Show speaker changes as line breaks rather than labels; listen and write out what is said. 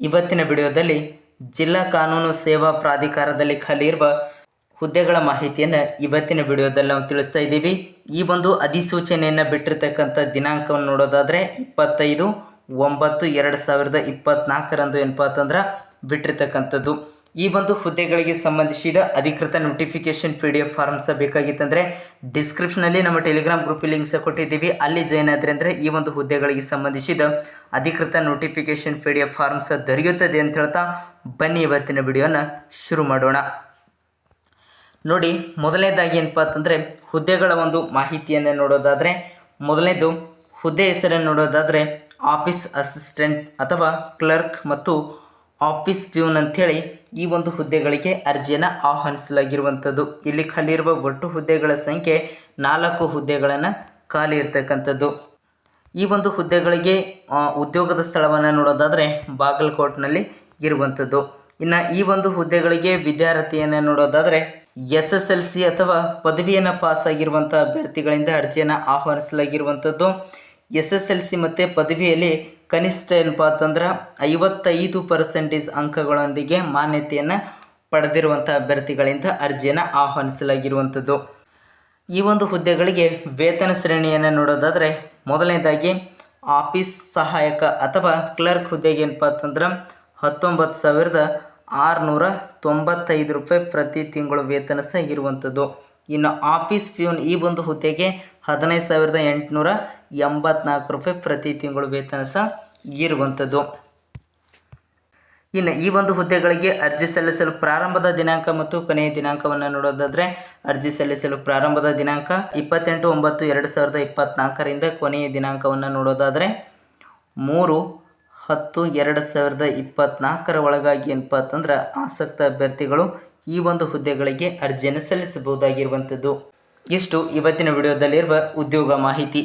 ಇವತ್ತಿನ ವಿಡಿಯೋದಲ್ಲಿ ಜಿಲ್ಲಾ ಕಾನೂನು ಸೇವಾ ಪ್ರಾಧಿಕಾರದಲ್ಲಿ ಖಾಲಿ ಹುದ್ದೆಗಳ ಮಾಹಿತಿಯನ್ನು ಇವತ್ತಿನ ವಿಡಿಯೋದಲ್ಲಿ ನಾವು ತಿಳಿಸ್ತಾ ಇದ್ದೀವಿ. ಈ ಒಂದು ಅಧಿಸೂಚನೆಯನ್ನು ಬಿಟ್ಟಿರ್ತಕ್ಕಂಥ ದಿನಾಂಕವನ್ನು ನೋಡೋದಾದರೆ ಇಪ್ಪತ್ತೈದು ಒಂಬತ್ತು ಎರಡು ಸಾವಿರದ ಇಪ್ಪತ್ತ್ನಾಲ್ಕರಂದು ಏನಪ್ಪ ಅಂತಂದ್ರೆ ಬಿಟ್ಟಿರ್ತಕ್ಕಂಥದ್ದು. ಈ ಒಂದು ಹುದ್ದೆಗಳಿಗೆ ಸಂಬಂಧಿಸಿದ ಅಧಿಕೃತ notification P D F forms ಬೇಕಾಗಿತ್ತಂದರೆ ಡಿಸ್ಕ್ರಿಪ್ಷನಲ್ಲಿ ನಮ್ಮ ಟೆಲಿಗ್ರಾಮ್ ಗ್ರೂಪ್ ಲಿಂಕ್ ಸಹ ಕೊಟ್ಟಿದ್ದೀವಿ. ಅಲ್ಲಿ ಜಾಯ್ನ್ ಆದರೆ ಅಂದರೆ ಈ ಒಂದು ಹುದ್ದೆಗಳಿಗೆ ಸಂಬಂಧಿಸಿದ ಅಧಿಕೃತ notification P D F forms ದೊರೆಯುತ್ತದೆ ಅಂತ ಹೇಳ್ತಾ ಬನ್ನಿ ಇವತ್ತಿನ ವಿಡಿಯೋನ ಶುರು ಮಾಡೋಣ. ನೋಡಿ, ಮೊದಲನೇದಾಗಿ ಏನಪ್ಪ ಅಂತಂದರೆ ಹುದ್ದೆಗಳ ಒಂದು ಮಾಹಿತಿಯನ್ನು ನೋಡೋದಾದರೆ, ಮೊದಲನೇದು ಹುದ್ದೆ ಹೆಸರನ್ನು ನೋಡೋದಾದರೆ ಆಫೀಸ್ ಅಸಿಸ್ಟೆಂಟ್ ಅಥವಾ ಕ್ಲರ್ಕ್ ಮತ್ತು ಆಫೀಸ್ ಪ್ಯೂನ್ ಅಂಥೇಳಿ ಈ ಒಂದು ಹುದ್ದೆಗಳಿಗೆ ಅರ್ಜಿಯನ್ನು ಆಹ್ವಾನಿಸಲಾಗಿರುವಂಥದ್ದು. ಇಲ್ಲಿ ಖಾಲಿರುವ ಒಟ್ಟು ಹುದ್ದೆಗಳ ಸಂಖ್ಯೆ ನಾಲ್ಕು ಹುದ್ದೆಗಳನ್ನು ಖಾಲಿ ಇರ್ತಕ್ಕಂಥದ್ದು ಈ ಒಂದು ಹುದ್ದೆಗಳಿಗೆ ಉದ್ಯೋಗದ ಸ್ಥಳವನ್ನು ನೋಡೋದಾದರೆ ಬಾಗಲಕೋಟ್ನಲ್ಲಿ ಇರುವಂಥದ್ದು. ಇನ್ನು ಈ ಒಂದು ಹುದ್ದೆಗಳಿಗೆ ವಿದ್ಯಾರ್ಥಿಯನ್ನು ನೋಡೋದಾದರೆ ಎಸ್ ಎಸ್ ಎಲ್ ಸಿ ಅಥವಾ ಪದವಿಯನ್ನು ಪಾಸ್ ಆಗಿರುವಂಥ ಅಭ್ಯರ್ಥಿಗಳಿಂದ ಅರ್ಜಿಯನ್ನು ಆಹ್ವಾನಿಸಲಾಗಿರುವಂಥದ್ದು. ಎಸ್ ಎಸ್ ಎಲ್ ಸಿ ಮತ್ತು ಪದವಿಯಲ್ಲಿ ಕನಿಷ್ಠ ಏನಪ್ಪ ಅಂತಂದ್ರೆ ಐವತ್ತೈದು ಪರ್ಸೆಂಟೇಜ್ ಅಂಕಗಳೊಂದಿಗೆ ಮಾನ್ಯತೆಯನ್ನು ಪಡೆದಿರುವಂಥ ಅಭ್ಯರ್ಥಿಗಳಿಂದ ಅರ್ಜಿಯನ್ನು ಆಹ್ವಾನಿಸಲಾಗಿರುವಂಥದ್ದು. ಈ ಒಂದು ಹುದ್ದೆಗಳಿಗೆ ವೇತನ ಶ್ರೇಣಿಯನ್ನು ನೋಡೋದಾದರೆ ಮೊದಲನೇದಾಗಿ ಆಫೀಸ್ ಸಹಾಯಕ ಅಥವಾ ಕ್ಲರ್ಕ್ ಹುದ್ದೆಗೆ ಏನಪ್ಪ ಅಂತಂದ್ರೆ ಹತ್ತೊಂಬತ್ತು ಸಾವಿರದ ಆರುನೂರ ತೊಂಬತ್ತೈದು ರೂಪಾಯಿ ಪ್ರತಿ ತಿಂಗಳು ವೇತನ ಸಹ ಇರುವಂಥದ್ದು. ಇನ್ನು ಆಫೀಸ್ ಪ್ಯೂನ್ ಈ ಒಂದು ಹುದ್ದೆಗೆ ಹದಿನೈದು ಸಾವಿರದ ಎಂಟುನೂರ ಎಂಬತ್ನಾಲ್ಕು ರೂಪಾಯಿ ಪ್ರತಿ ತಿಂಗಳು ವೇತನ ಸಹ ಇರುವಂಥದ್ದು. ಇನ್ನು ಈ ಒಂದು ಹುದ್ದೆಗಳಿಗೆ ಅರ್ಜಿ ಸಲ್ಲಿಸಲು ಪ್ರಾರಂಭದ ದಿನಾಂಕ ಮತ್ತು ಕೊನೆಯ ದಿನಾಂಕವನ್ನು ನೋಡೋದಾದರೆ, ಅರ್ಜಿ ಸಲ್ಲಿಸಲು ಪ್ರಾರಂಭದ ದಿನಾಂಕ ಇಪ್ಪತ್ತೆಂಟು ಒಂಬತ್ತು ಎರಡು ಸಾವಿರದ ಇಪ್ಪತ್ತ್ನಾಲ್ಕರಿಂದ ಕೊನೆಯ ದಿನಾಂಕವನ್ನು ನೋಡೋದಾದರೆ, ಮೂರು ಹತ್ತು ಎರಡು ಸಾವಿರದ ಇಪ್ಪತ್ತ್ನಾಲ್ಕರ ಒಳಗಾಗಿ ಏನಪ್ಪ ಅಂತಂದ್ರೆ ಆಸಕ್ತ ಅಭ್ಯರ್ಥಿಗಳು ಈ ಒಂದು ಹುದ್ದೆಗಳಿಗೆ ಅರ್ಜಿಯನ್ನು ಸಲ್ಲಿಸಬಹುದಾಗಿರುವಂಥದ್ದು. ಇಷ್ಟು ಇವತ್ತಿನ ವಿಡಿಯೋದಲ್ಲಿರುವ ಉದ್ಯೋಗ ಮಾಹಿತಿ.